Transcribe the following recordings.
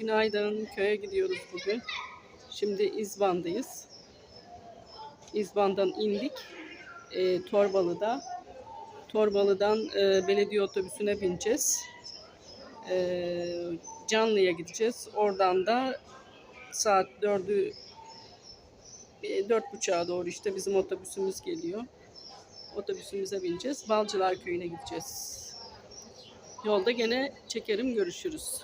Günaydın. Köye gidiyoruz bugün. Şimdi İzban'dayız. İzban'dan indik. E, Torbalı'da. Torbalı'dan e, belediye otobüsüne bineceğiz. E, Canlı'ya gideceğiz. Oradan da saat 4'ü e, dört buçuğa doğru işte bizim otobüsümüz geliyor. Otobüsümüze bineceğiz. Balcılar Köyü'ne gideceğiz. Yolda gene çekerim görüşürüz.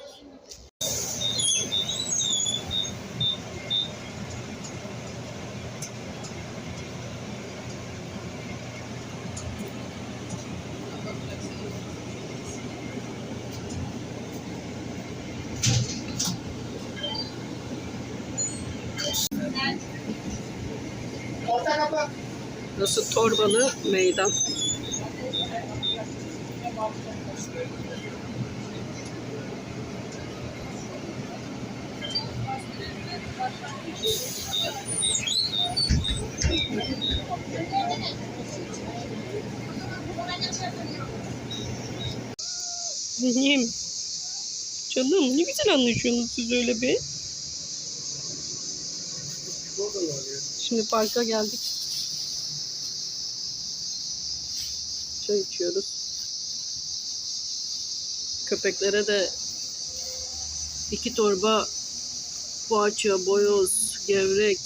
Burası Torbalı Meydan. Benim. Canım ne güzel anlaşıyorsunuz siz öyle be. Şimdi parka geldik. Çay içiyoruz. Köpeklere de iki torba poğaça, boyoz, gevrek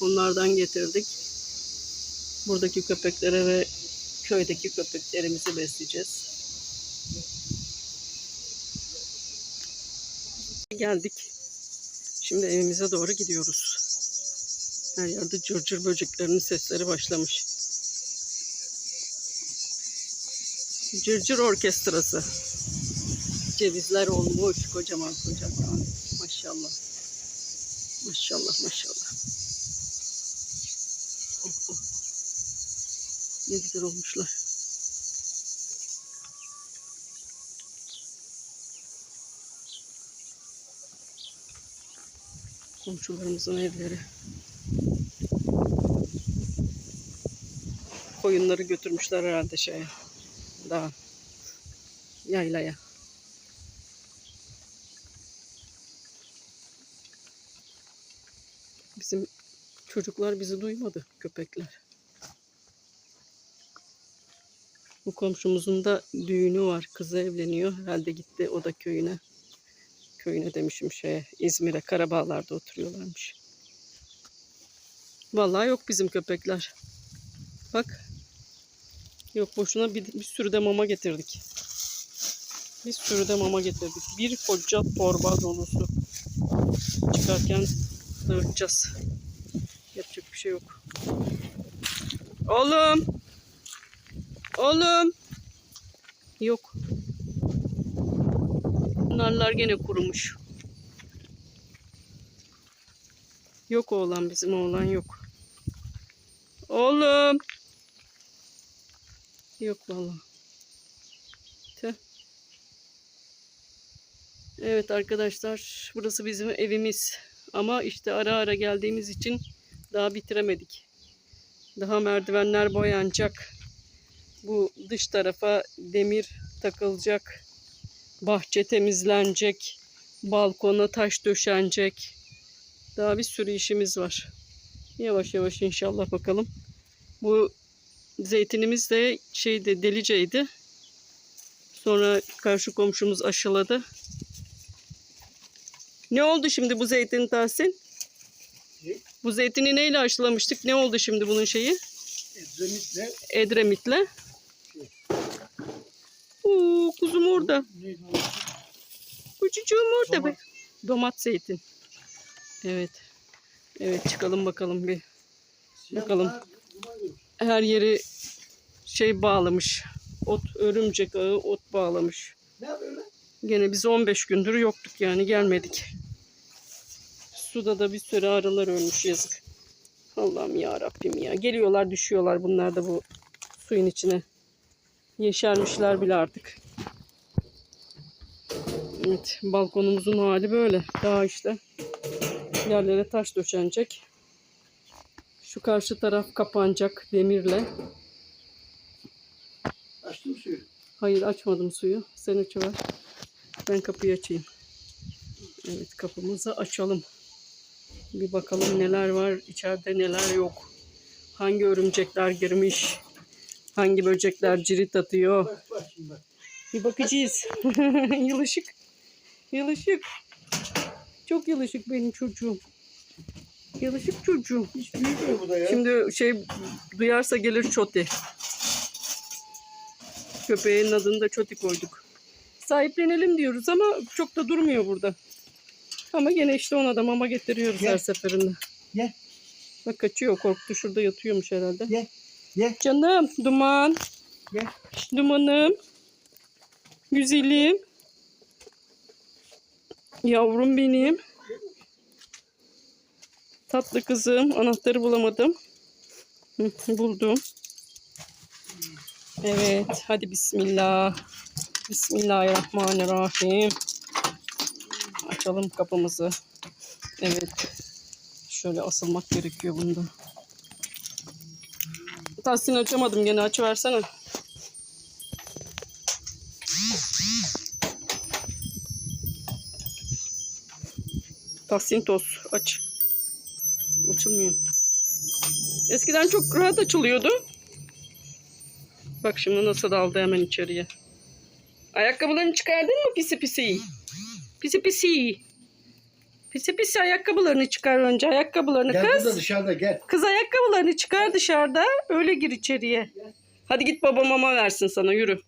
onlardan getirdik. Buradaki köpeklere ve köydeki köpeklerimizi besleyeceğiz. Geldik. Şimdi evimize doğru gidiyoruz. Her yerde cırcır böceklerinin sesleri başlamış. Cırcır orkestrası. Cevizler olmuş kocaman kocaman. Maşallah. Maşallah maşallah. Oh, oh. Ne güzel olmuşlar. Komşularımızın evleri. Koyunları götürmüşler herhalde şeye. Daha yaylaya. Bizim çocuklar bizi duymadı köpekler. Bu komşumuzun da düğünü var. Kızı evleniyor. Herhalde gitti o da köyüne. Köyüne demişim şeye İzmir'e Karabağlar'da oturuyorlarmış. Vallahi yok bizim köpekler. Bak. Yok boşuna bir, bir sürü de mama getirdik. Bir sürü de mama getirdik. Bir koca torba dolusu. Çıkarken dağıtacağız. Yapacak bir şey yok. Oğlum. Oğlum. Yok. Narlar gene kurumuş. Yok oğlan bizim oğlan yok. Oğlum. Yok vallahi. Tüh. Evet arkadaşlar burası bizim evimiz. Ama işte ara ara geldiğimiz için daha bitiremedik. Daha merdivenler boyanacak. Bu dış tarafa demir takılacak. Bahçe temizlenecek. Balkona taş döşenecek. Daha bir sürü işimiz var. Yavaş yavaş inşallah bakalım. Bu zeytinimiz de şeydi deliceydi. Sonra karşı komşumuz aşıladı. Ne oldu şimdi bu zeytin Tahsin? Ne? Bu zeytini neyle aşılamıştık? Ne oldu şimdi bunun şeyi? Edremit'le Edremit'le. Oo, kuzum orada. neydi o? Kucucuğum orada be. Domat zeytin. Evet. Evet çıkalım bakalım bir. Bakalım. Her yeri şey bağlamış. Ot, örümcek ağı ot bağlamış. Ne böyle? Gene biz 15 gündür yoktuk yani gelmedik. Suda da bir sürü arılar ölmüş yazık. Allah'ım ya Rabbim ya. Geliyorlar düşüyorlar bunlar da bu suyun içine. Yeşermişler bile artık. Evet balkonumuzun hali böyle. Daha işte yerlere taş döşenecek. Şu karşı taraf kapanacak demirle. Açtım suyu. Hayır açmadım suyu. Sen açıver. Ben kapıyı açayım. Evet kapımızı açalım. Bir bakalım neler var, içeride neler yok. Hangi örümcekler girmiş, hangi böcekler cirit atıyor. Bak bak şimdi bak. Bir bakacağız. yılışık. Yılışık. Çok yılışık benim çocuğum. Yılışık çocuğum. Hiç büyümüyor bu da ya. Şimdi şey duyarsa gelir Çoti. Köpeğin adını da Çoti koyduk. Sahiplenelim diyoruz ama çok da durmuyor burada. Ama gene işte ona da mama getiriyoruz Gel. her seferinde. Gel. Bak kaçıyor korktu şurada yatıyormuş herhalde. Gel. Gel. Canım duman. Gel. Dumanım. Güzelim. Yavrum benim. Tatlı kızım. Anahtarı bulamadım. Buldum. Evet. Hadi bismillah. Bismillahirrahmanirrahim. Açalım kapımızı. Evet. Şöyle asılmak gerekiyor bunda. Tahsin açamadım gene açıversene. Tahsin toz aç. Açılmıyor. Eskiden çok rahat açılıyordu. Bak şimdi nasıl daldı hemen içeriye. Ayakkabılarını çıkardın mı pisi pisi? Pisi pisi. Pisi pisi ayakkabılarını çıkar önce. Ayakkabılarını Gel kız. burada dışarıda gel. Kız ayakkabılarını çıkar dışarıda. Öyle gir içeriye. Hadi git baba mama versin sana yürü.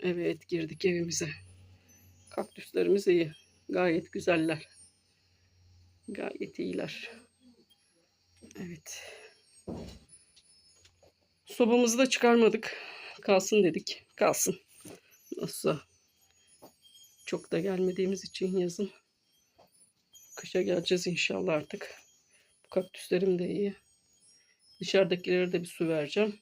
Evet girdik evimize. Kaktüslerimiz iyi. Gayet güzeller. Gayet iyiler. Evet. Sobamızı da çıkarmadık. Kalsın dedik. Kalsın. Nasıl? Çok da gelmediğimiz için yazın. Kışa geleceğiz inşallah artık. Bu kaktüslerim de iyi. Dışarıdakilere de bir su vereceğim.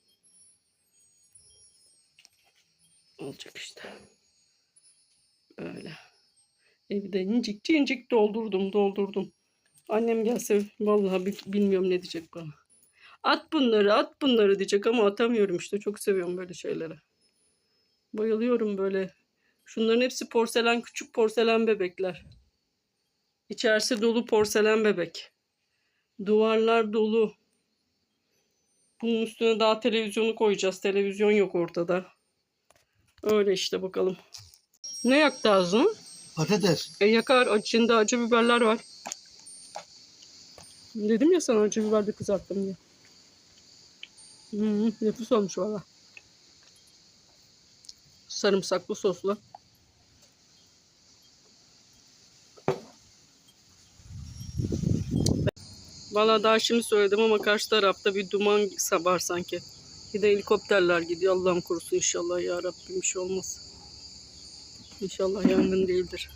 Olacak işte. Böyle. Evi de incik incik doldurdum doldurdum. Annem gelse vallahi bi- bilmiyorum ne diyecek bana. At bunları at bunları diyecek ama atamıyorum işte. Çok seviyorum böyle şeyleri. Bayılıyorum böyle. Şunların hepsi porselen küçük porselen bebekler. İçerisi dolu porselen bebek. Duvarlar dolu. Bunun üstüne daha televizyonu koyacağız. Televizyon yok ortada. Öyle işte bakalım. Ne yaktı ağzını? Patates. E yakar. İçinde acı biberler var. Dedim ya sana acı biber de kızarttım diye. Hmm, nefis olmuş valla. Sarımsaklı soslu. Valla daha şimdi söyledim ama karşı tarafta bir duman var sanki. Bir de helikopterler gidiyor. Allah'ım korusun inşallah ya Rabbim bir şey olmaz. İnşallah yangın değildir.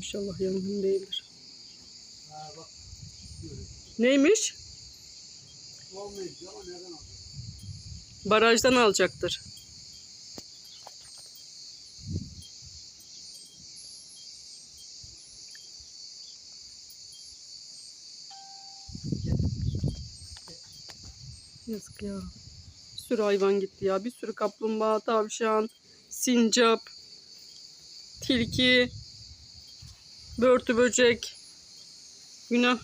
İnşallah yangın değildir. Neymiş? Barajdan alacaktır. Yazık ya. Bir sürü hayvan gitti ya. Bir sürü kaplumbağa, tavşan, sincap, tilki, börtü böcek. Günah.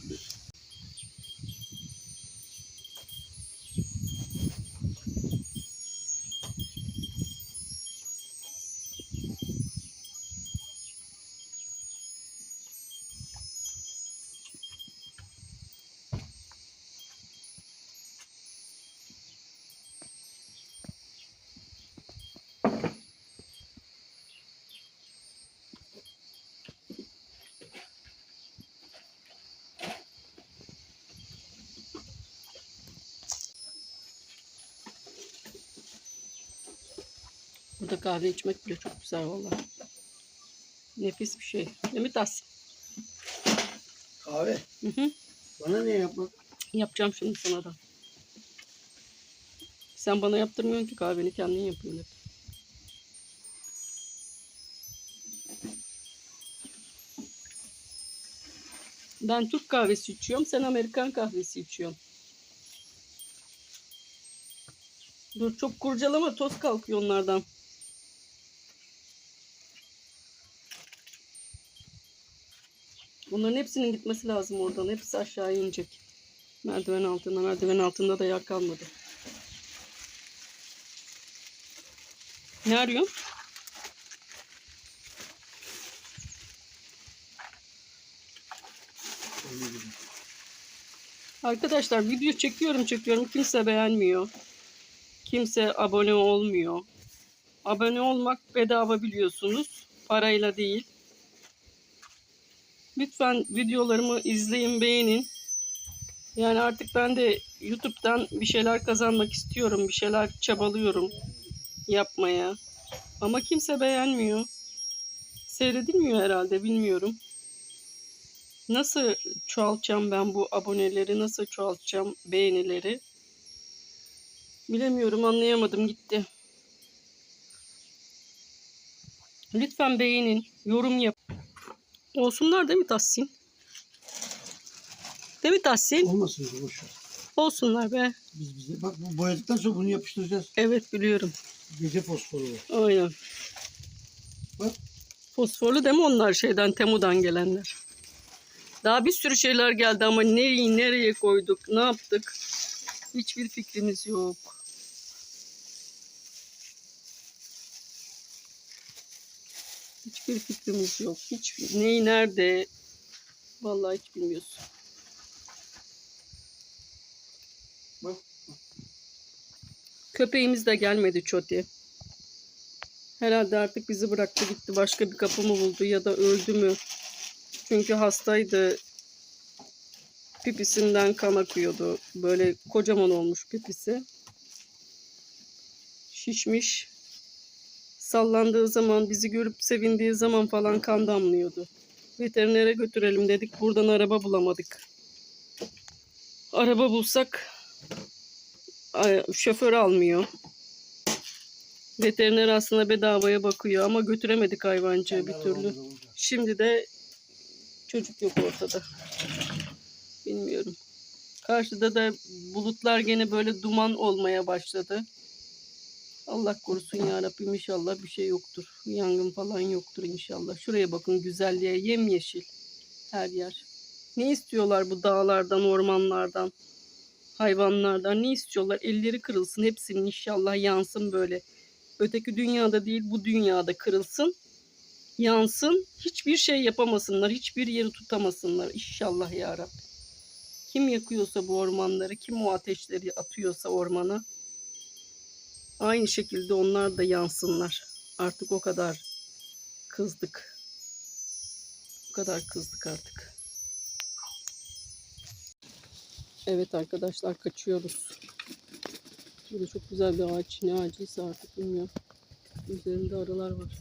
Burada kahve içmek bile çok güzel valla. Nefis bir şey. Değil mi Tas? Kahve. Hı hı. Bana niye yapmadın? Yapacağım şimdi sana da. Sen bana yaptırmıyorsun ki kahveni kendin yapıyorsun hep. Ben Türk kahvesi içiyorum, sen Amerikan kahvesi içiyorsun. Dur çok kurcalama, toz kalkıyor onlardan. Bunların hepsinin gitmesi lazım oradan. Hepsi aşağıya inecek. Merdiven altında. Merdiven altında da yer kalmadı. Ne arıyorsun? Arkadaşlar video çekiyorum çekiyorum. Kimse beğenmiyor. Kimse abone olmuyor. Abone olmak bedava biliyorsunuz. Parayla değil. Lütfen videolarımı izleyin, beğenin. Yani artık ben de YouTube'dan bir şeyler kazanmak istiyorum. Bir şeyler çabalıyorum yapmaya. Ama kimse beğenmiyor. Seyredilmiyor herhalde bilmiyorum. Nasıl çoğaltacağım ben bu aboneleri? Nasıl çoğaltacağım beğenileri? Bilemiyorum anlayamadım gitti. Lütfen beğenin, yorum yap. Olsunlar değil mi Tahsin? Değil mi Tahsin? Olmasın boş ver. Olsunlar be. Biz bize bak bu boyadıktan sonra bunu yapıştıracağız. Evet biliyorum. Gece fosforu var. Aynen. Bak Fosforlu değil mi onlar şeyden Temu'dan gelenler? Daha bir sürü şeyler geldi ama nereyi nereye koyduk, ne yaptık? Hiçbir fikrimiz yok. Hiçbir fikrimiz yok. Hiç neyi nerede? Vallahi hiç bilmiyoruz. Köpeğimiz de gelmedi Çoti. Herhalde artık bizi bıraktı gitti. Başka bir kapı mı buldu ya da öldü mü? Çünkü hastaydı. Pipisinden kan akıyordu. Böyle kocaman olmuş pipisi. Şişmiş. Sallandığı zaman, bizi görüp sevindiği zaman falan kan damlıyordu. Veterinere götürelim dedik. Buradan araba bulamadık. Araba bulsak şoför almıyor. Veteriner aslında bedavaya bakıyor ama götüremedik hayvancığı bir türlü. Şimdi de çocuk yok ortada. Bilmiyorum. Karşıda da bulutlar gene böyle duman olmaya başladı. Allah korusun ya Rabbim inşallah bir şey yoktur. Yangın falan yoktur inşallah. Şuraya bakın güzelliğe yemyeşil her yer. Ne istiyorlar bu dağlardan, ormanlardan, hayvanlardan? Ne istiyorlar? Elleri kırılsın hepsinin inşallah yansın böyle. Öteki dünyada değil bu dünyada kırılsın yansın. Hiçbir şey yapamasınlar. Hiçbir yeri tutamasınlar. İnşallah ya Rabbi. Kim yakıyorsa bu ormanları, kim o ateşleri atıyorsa ormana aynı şekilde onlar da yansınlar. Artık o kadar kızdık. O kadar kızdık artık. Evet arkadaşlar kaçıyoruz. Burada çok güzel bir ağaç. Ne ağacıysa artık bilmiyorum. Üzerinde arılar var.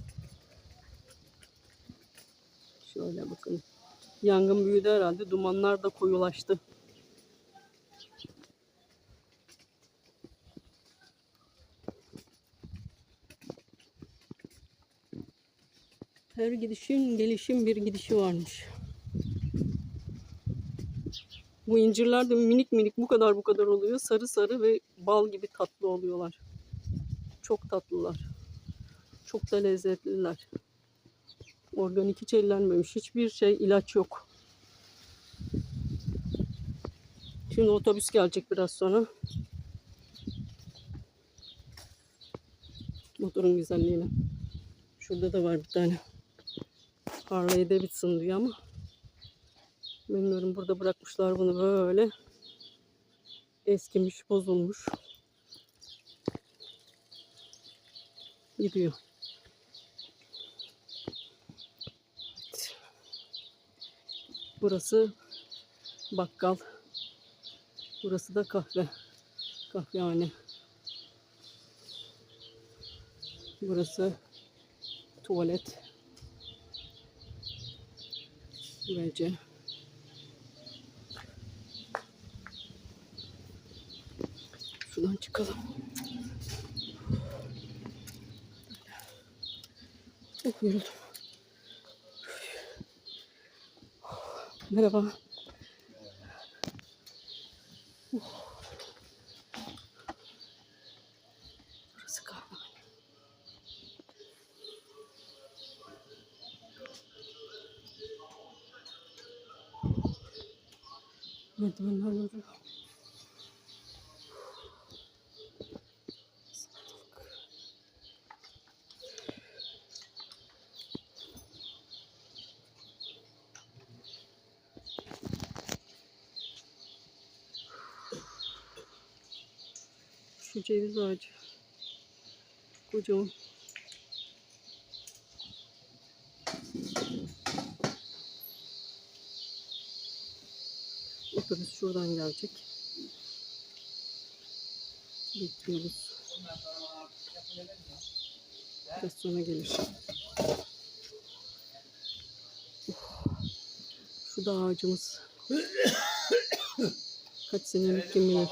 Şöyle bakın. Yangın büyüdü herhalde. Dumanlar da koyulaştı. Her gidişin gelişin bir gidişi varmış. Bu incirler de minik minik bu kadar bu kadar oluyor. Sarı sarı ve bal gibi tatlı oluyorlar. Çok tatlılar. Çok da lezzetliler. Organik hiç ellenmemiş. Hiçbir şey ilaç yok. Şimdi otobüs gelecek biraz sonra. Motorun güzelliğine. Şurada da var bir tane. Harley Davidson diyor ama. Bilmiyorum burada bırakmışlar bunu böyle. Eskimiş, bozulmuş. Gidiyor. Evet. Burası bakkal. Burası da kahve. Kahvehane. Burası tuvalet. Böylece. Şuradan çıkalım. Çok yoruldum. Merhaba. Burası Merdivenler yürüyor. Şu ceviz ağacı. Kocaman. Otobüs şuradan gelecek. Bekliyoruz. Biraz sonra gelir. Şu da ağacımız. Kaç senelik kim bilir.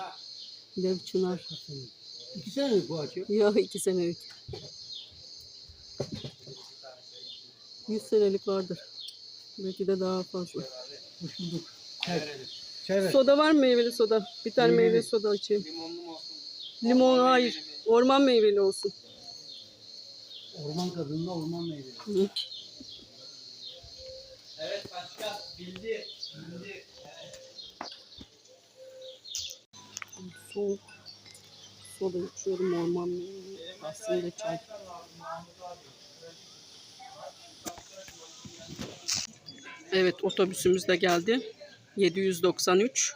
Dev çınar. İki senelik bu ağaç ya. Ya iki senelik. Yüz senelik vardır. Belki de daha fazla. Hoş bulduk. Çay. Ver. Soda var mı meyveli soda? Bir tane Meyveli. meyveli soda açayım. Limonlu mu olsun? Limon hayır. Orman meyveli olsun. Orman kadınına orman meyveli. Hı. Evet başkan bildi. Bildi. Soğuk. Soda içiyorum orman meyveli. Aslında çay. Evet otobüsümüz de geldi. 793.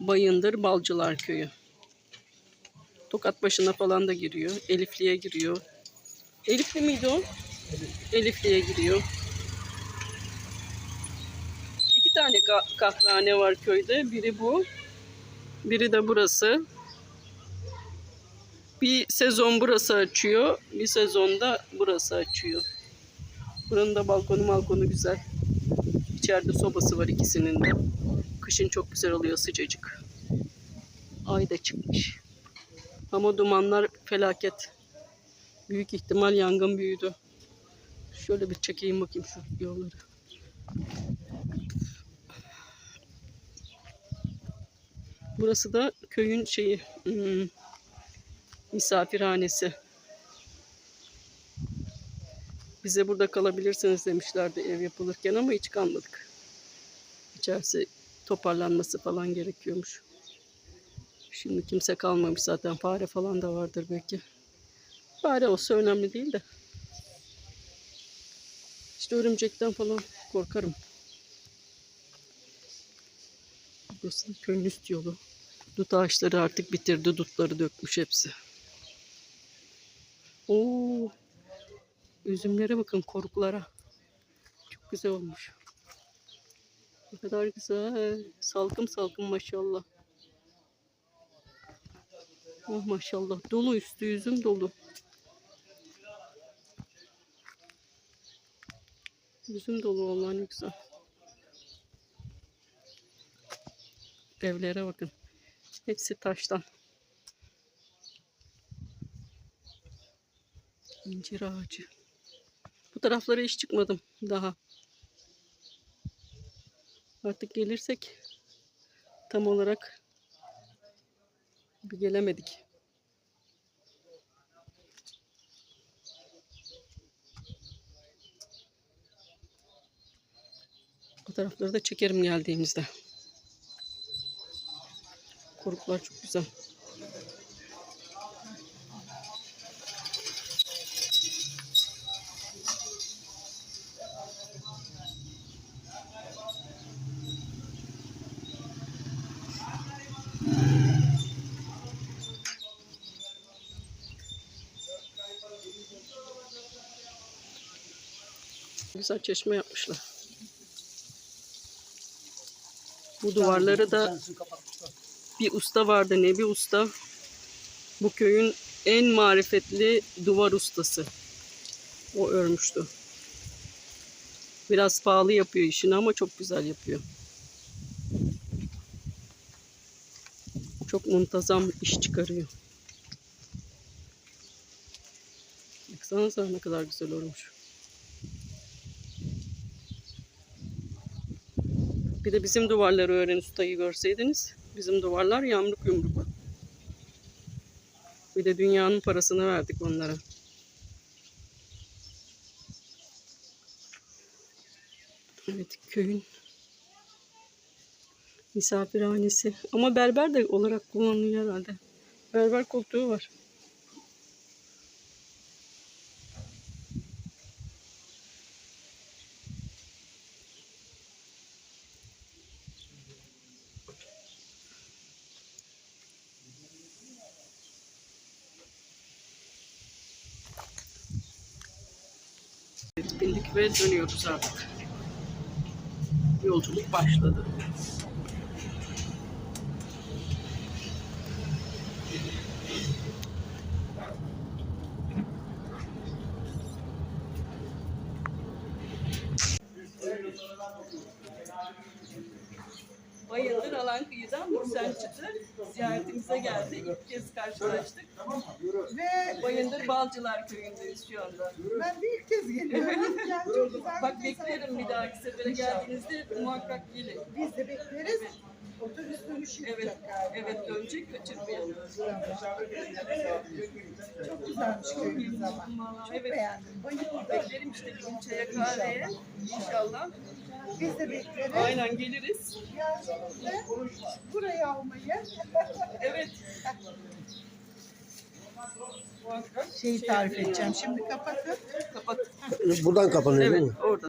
Bayındır Balcılar Köyü. Tokat başına falan da giriyor. Elifli'ye giriyor. Elifli miydi o? Elifli'ye giriyor. İki tane ka- kahvehane var köyde. Biri bu. Biri de burası. Bir sezon burası açıyor. Bir sezonda burası açıyor. Buranın da balkonu balkonu güzel. İçeride sobası var ikisinin de. Kışın çok güzel oluyor sıcacık. Ay da çıkmış. Ama dumanlar felaket. Büyük ihtimal yangın büyüdü. Şöyle bir çekeyim bakayım şu yolları. Burası da köyün şeyi hmm, misafirhanesi. Bize burada kalabilirsiniz demişlerdi ev yapılırken ama hiç kalmadık. İçerisi toparlanması falan gerekiyormuş. Şimdi kimse kalmamış zaten. Fare falan da vardır belki. Fare olsa önemli değil de. İşte örümcekten falan korkarım. Burası köyün üst yolu. Dut ağaçları artık bitirdi. Dutları dökmüş hepsi. Oo, üzümlere bakın koruklara. Çok güzel olmuş. Ne kadar güzel. Salkım salkım maşallah. Oh maşallah. Dolu üstü üzüm dolu. Üzüm dolu vallahi ne güzel. Evlere bakın. Hepsi taştan. İncir ağacı. Taraflara hiç çıkmadım daha. Artık gelirsek tam olarak bir gelemedik. Bu tarafları da çekerim geldiğimizde. Koruklar çok güzel. Güzel çeşme yapmışlar. Bu duvarları da bir usta vardı Nebi Usta. Bu köyün en marifetli duvar ustası. O örmüştü. Biraz pahalı yapıyor işini ama çok güzel yapıyor. Çok muntazam iş çıkarıyor. Baksanıza ne kadar güzel olmuş. Bir de bizim duvarları öğren ustayı görseydiniz. Bizim duvarlar yamruk yumruk. Bir de dünyanın parasını verdik onlara. Evet köyün Misafirhanesi. Ama berber de olarak kullanılıyor herhalde. Berber koltuğu var. Bindik ve dönüyoruz artık. Yolculuk başladı. Bayındır Kıyı'dan Bursen Çıtır ziyaretimize geldi. İlk kez karşılaştık. Ve Bayındır Balcılar Köyü'ndeyiz şu anda. ben de ilk kez geliyorum. Yani çok güzel Bak beklerim bir dahaki sefere geldiğinizde muhakkak gelin. Biz de bekleriz. Otobüs dönüşü Evet, evet dönecek kaçırmayalım. Çok güzelmiş köyümüz ama. Çok Evet. beğendim. Bayıldım. Beklerim işte gün çaya kahveye inşallah. Biz de bekleriz. Aynen geliriz. Geldiğinizde burayı almayı. Evet. Şeyi şey tarif edeceğim. Şimdi kapatın. Kapat. Buradan kapanıyor Evet orada.